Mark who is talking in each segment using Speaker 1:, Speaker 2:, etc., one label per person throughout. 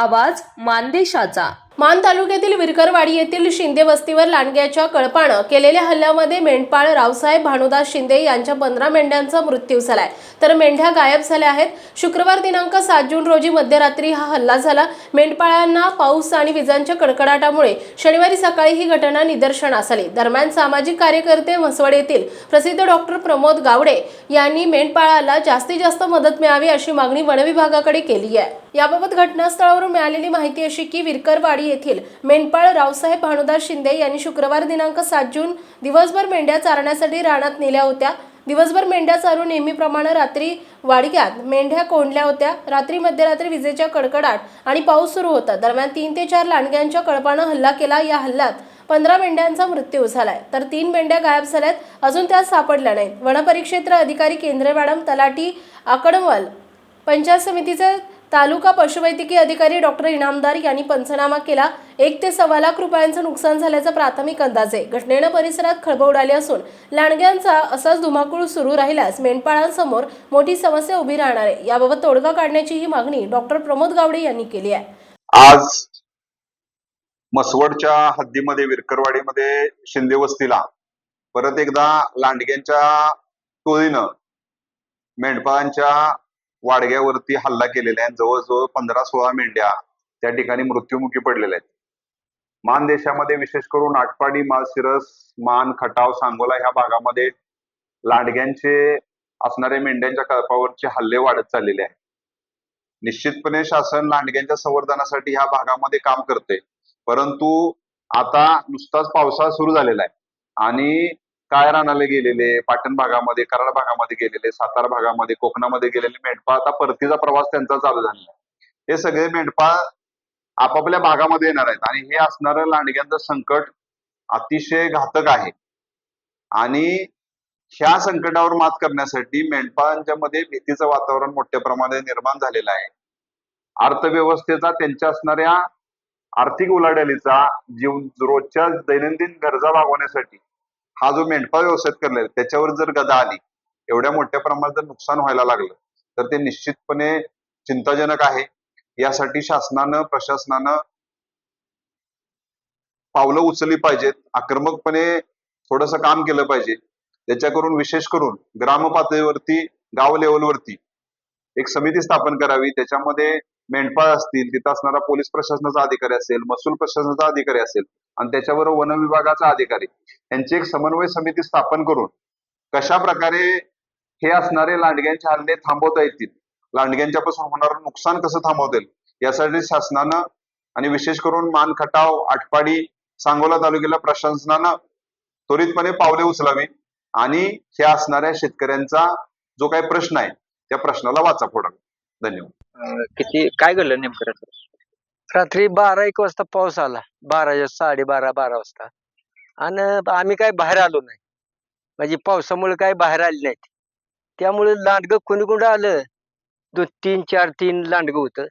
Speaker 1: आवाज मानदेशाचा.
Speaker 2: मान तालुक्यातील विरकरवाडी येथील शिंदे वस्तीवर लांडग्याच्या कळपानं केलेल्या हल्ल्यामध्ये मेंढपाळ रावसाहेब भानुदास शिंदे यांच्या पंधरा मेंढ्यांचा मृत्यू झालाय. तर मेंढ्या गायब झाल्या आहेत. शुक्रवार दिनांक सात जून रोजी मध्यरात्री हा हल्ला झाला. मेंढपाळांना पाऊस आणि विजांच्या कडकडाटामुळे शनिवारी सकाळी ही घटना निदर्शनास आली. दरम्यान सामाजिक कार्यकर्ते म्हसवड येथील प्रसिद्ध डॉक्टर प्रमोद गावडे यांनी मेंढपाळाला जास्तीत जास्त मदत मिळावी अशी मागणी वनविभागाकडे केली आहे. याबाबत घटनास्थळावरून मिळालेली माहिती अशी की विरकरवाडी येथील मेंढपाळ रावसाहेब भानुदास शिंदे यांनी शुक्रवार दिनांक सात जून दिवसभर मेंढ्या चारण्यासाठी रानात नेल्या होत्या. दिवसभर मेंढ्या चारून नेहमीप्रमाणे रात्री वाडग्यात मेंढ्या कोंडल्या होत्या. रात्री मध्यरात्री विजेच्या कडकडाट आणि पाऊस सुरू होता. दरम्यान तीन ते चार लांडग्यांच्या कळपानं हल्ला केला. या हल्ल्यात पंधरा मेंढ्यांचा मृत्यू झालाय. तर तीन मेंढ्या गायब झाल्यात. अजून त्या सापडल्या नाहीत. वनपरिक्षेत्र अधिकारी केंद्रे मॅडम तलाठी आकडमवाल पंचायत समितीचे तालुका पशुवैद्यकीय अधिकारी डॉक्टर इनामदार यांनी पंचनामा केला. एक ते सव्वा लाख रुपयांचं नुकसान झाल्याचा प्राथमिक अंदाज आहे. घटनेनं परिसरात खळबळ उडाली असून लांडग्यांचा असाच धुमाकूळ सुरू राहिल्यास मेंढपाळांसमोर मोठी समस्या उभी राहणार आहे. याबाबत तोडगा काढण्याची ही मागणी डॉक्टर प्रमोद गावडे यांनी केली आहे.
Speaker 3: आज मसवडच्या हद्दीमध्ये विरकरवाडीमध्ये शिंदे वस्तीला परत एकदा लांडग्यांच्या टोळीनं मेंढपाळांच्या वाडग्यावरती हल्ला केलेला आहे. जवळजवळ पंधरा सोळा मेंढ्या त्या ठिकाणी मृत्युमुखी पडलेल्या आहेत. मान देशामध्ये विशेष करून आटपाडी माळशिरस मान खटाव सांगोला ह्या भागामध्ये लांडग्यांचे असणाऱ्या मेंढ्यांच्या कळपावरचे हल्ले वाढत चाललेले आहेत. निश्चितपणे शासन लांडग्यांच्या संवर्धनासाठी ह्या भागामध्ये काम करते परंतु आता नुसताच पावसाळा सुरू झालेला आहे. आणि काय रानाला गेलेले पाटण भागामध्ये कराड भागामध्ये गेलेले सातारा भागामध्ये कोकणामध्ये गेलेले मेंढपाळ आता परतीचा प्रवास त्यांचा चालू झालेला आहे. हे सगळे मेंढपाळ आपापल्या भागामध्ये येणार आहेत. आणि हे असणारं लांडग्यांचं संकट अतिशय घातक आहे. आणि ह्या संकटावर मात करण्यासाठी मेंढपाळांच्या मध्ये भीतीचं वातावरण मोठ्या प्रमाणात निर्माण झालेलं आहे. अर्थव्यवस्थेचा त्यांच्या असणाऱ्या आर्थिक उलाढालीचा जीव रोजच्या दैनंदिन गरजा भागवण्यासाठी हा जो मेंढपाळ व्यवसाय करलाय त्याच्यावर जर गदा आली एवढ्या मोठ्या प्रमाणात जर नुकसान व्हायला लागलं तर ते निश्चितपणे चिंताजनक आहे. यासाठी शासनानं प्रशासनानं पावलं उचलली पाहिजेत. आक्रमकपणे थोडस काम केलं पाहिजे. त्याच्याकरून विशेष करून ग्राम पातळीवरती गाव लेवलवरती एक समिती स्थापन करावी. त्याच्यामध्ये मेंढपाळ असतील तिथं असणारा पोलीस प्रशासनाचा अधिकारी असेल महसूल प्रशासनाचा अधिकारी असेल आणि त्याच्यावर वन विभागाचा अधिकारी यांची एक समन्वय समिती स्थापन करून कशा प्रकारे हे असणारे लांडग्यांचे हल्ले थांबवता येतील लांडग्यांच्या पासून होणारं नुकसान कसं थांबवता येईल यासाठी शासनानं आणि विशेष करून मानखटाव आटपाडी सांगोला तालुक्याला प्रशासनानं त्वरितपणे पावले उचलावी आणि हे असणाऱ्या शेतकऱ्यांचा जो काही प्रश्न आहे त्या प्रश्नाला वाचा फोडावी धन्यवाद.
Speaker 4: अं, किती काय घडलं नेमकं रात्री?
Speaker 5: रात्री बारा एक वाजता पाऊस आला. बारा साडेबारा बारा वाजता. आणि आम्ही काय बाहेर आलो नाही. म्हणजे पावसामुळे काय बाहेर आले नाहीत. त्यामुळे लांडगं कोणी कोणी आलं. दोन तीन चार तीन लांडगं होतं.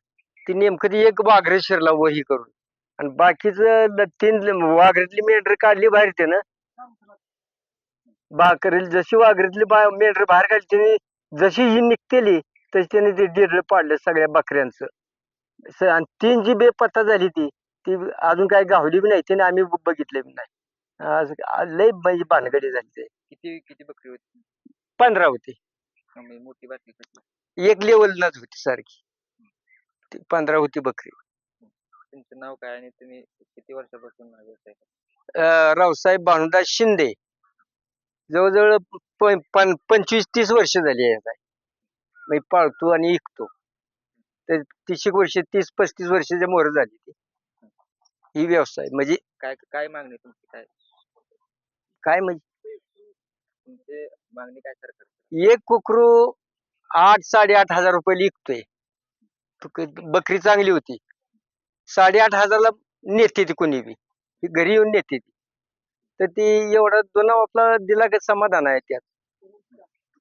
Speaker 5: ती नेमकं एक वाघरे शिरला वही करून. आणि बाकीचं तीन वाघरीतली मेंढर काढली बाहेर त्यानं. बाकरील जशी वाघरीतली बा मेंढर बाहेर काढली त्याने जशी ही निघतेली तशी त्याने ते डिरलं पाडलं सगळ्या बकऱ्यांचं. स- आणि तीन जी बेपत्ता झाली ती ती अजून काय गावली बी नाही त्याने आम्ही बघितले बी नाही. आज लय म्हणजे भानगडी झाली ते.
Speaker 4: किती किती बकरी होती?
Speaker 5: पंधरा होती.
Speaker 4: म्हणजे मोठी बातमी कशी
Speaker 5: एक लेवललाच होती सारखी. ती पंधरा होती बकरी.
Speaker 4: तुमचं नाव काय आणि तुम्ही किती वर्षापासून हा व्यवसाय करता?
Speaker 5: अं, रावसाहेब भानुदास शिंदे. जवळजवळ प- पं- पंचवीस तीस वर्ष झाली आहे आता. मी पाळतो आणि विकतो तर तीस एक वर्ष तीस पस्तीस वर्षाच्या मोर झाली ती. ही व्यवसाय म्हणजे
Speaker 4: काय काय मागणी तुमची? काय?
Speaker 5: काय म्हणजे?
Speaker 4: तुमची मागणी काय सरकार
Speaker 5: एक कुकरू आठ साडेआठ हजार रुपये विकतोय. बकरी चांगली होती. साडेआठ हजारला नेते ती कोणी बी. ती घरी येऊन नेते ती. तर ती एवढा दोन आपला दिला का समाधान आहे त्यात.